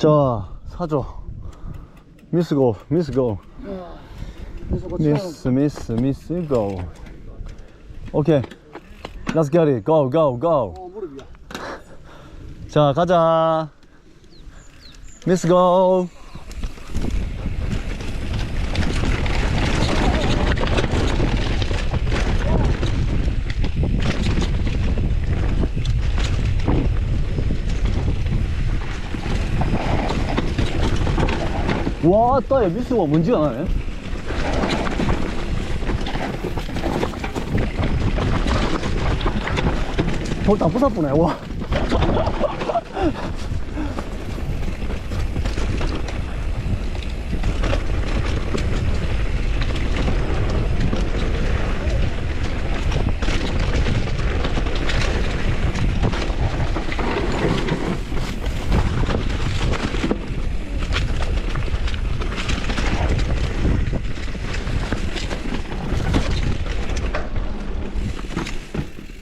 자, 사줘. 미스 고, 미스 미스, 미스, 미스 고. 오케이. Let's get it. Go. 자, 가자. 미스 고. 와, 따, 미스가 뭔지가 나네. 돌다 부사쁘네, 와.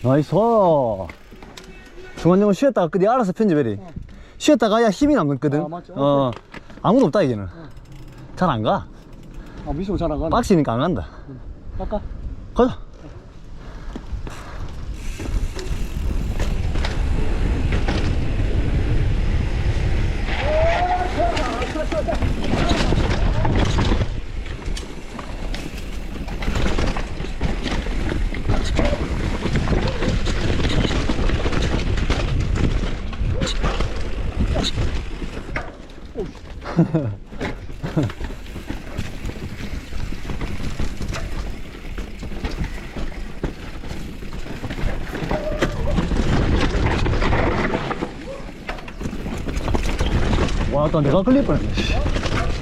나이스. 중간중간 쉬었다가 그네 알아서 편집해리. 쉬었다가 가야 힘이 남거든. 아, 맞죠. 어. 아무도 없다, 이제는. 잘 안 가. 아, 미소 잘 안 가네. 빡시니까 안 간다. 아까 가자. 와, 또 내가 걸릴 뻔했네. 씨.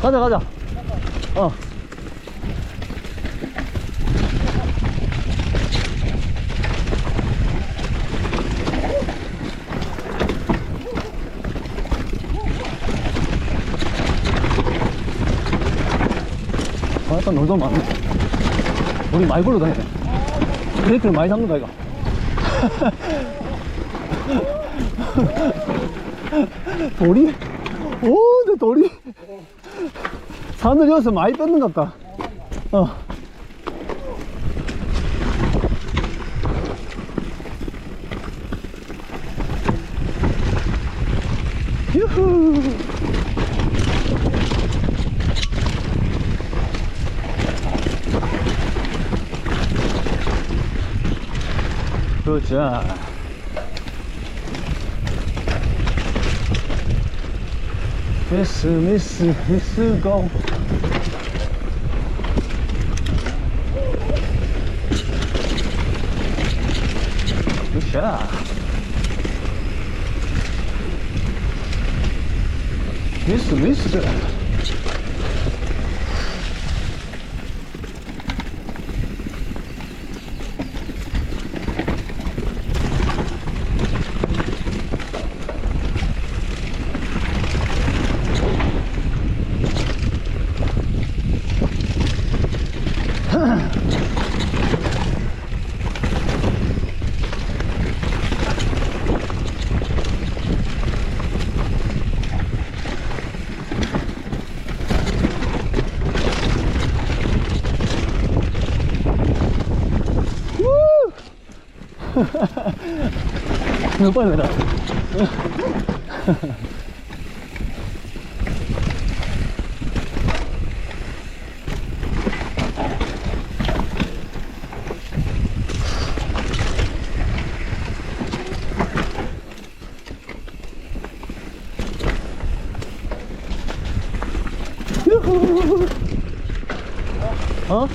가자, 가자. 어. 아, 일단 놀도 많네. 우리 많이 굴러 다니네. 브레이크를 많이 잡는다, 이거. 돌이? 오, 근데 돌이. 산을 여기서 많이 뺏는 것 같다. 어. 유후. 그렇죠. 미스 미스 미스 고 굿샷 미스 미스 너무 빨리 내려 유후. 어?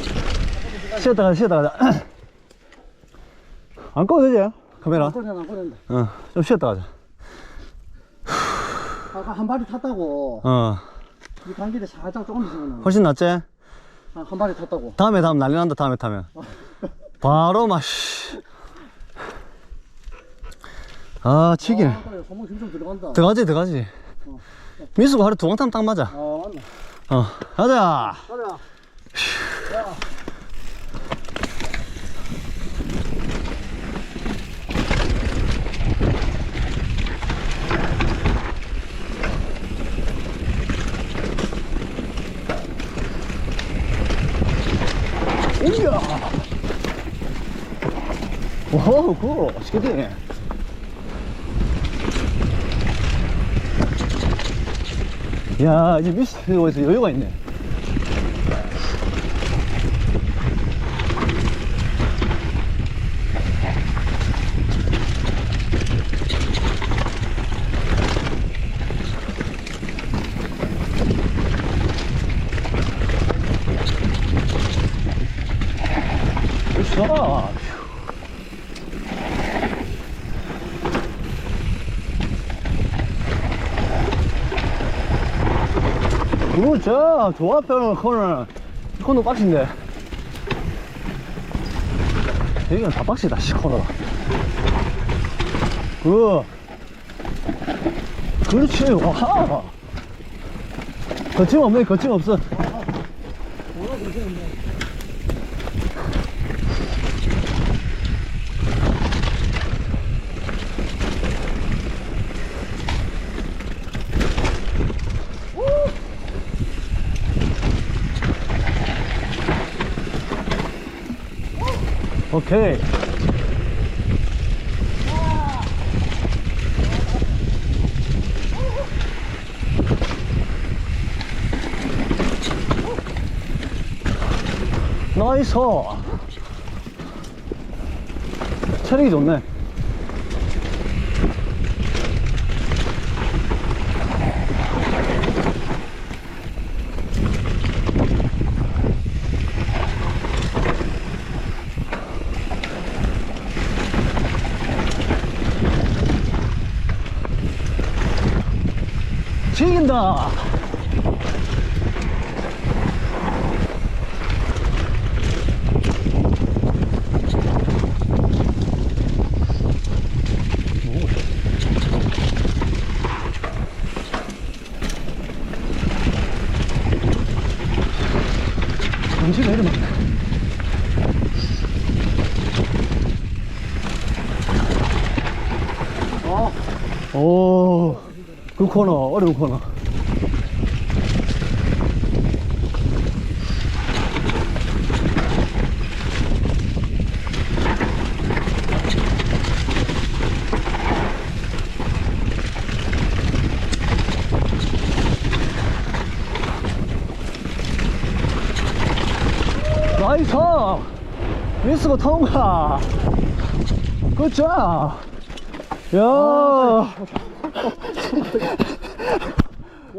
쉬었다 가자, 쉬었다 가자. 안 꺼도 되지? 카메라? 안 꺼낸다, 안 꺼낸다. 어, 좀 쉬었다 가자. 아까 한 발이 탔다고. 어, 이 단길에 살짝 조금 있으면 훨씬 낫지? 한, 한 발이 탔다고. 다음에 다음 난리 난다, 다음에 타면. 바로 막, 씨. 아, 치기네. 아, 그래, 손목 힘좀 들어간다. 들어가지, 들어가지. 미수가 하루 두방 타면 딱 맞아. 아, 맞네. 어, 가자. 가자. 이야. 오, 굿. 스케팅. 야, 이제 미스트에서 여유가 있네. 굿샷. 굿샷. 좋아, 빼는 코너. 코너 빡신데. 여기는 다 빡시다, 씨, 코너가. 그. 그렇지, 와. 거침없네, 거침없어. 오케이. 나이스. 체력이 좋네. 즐긴다. 정신이 이러면 어, 오, 그 코너, 어려운 코너. 나이스! 미스고 통과! 굿자! 야!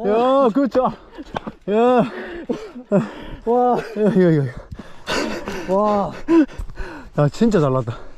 야, 굿자! 야! 와, 야, 이거, 이거. 와. 야, 진짜 잘 났다.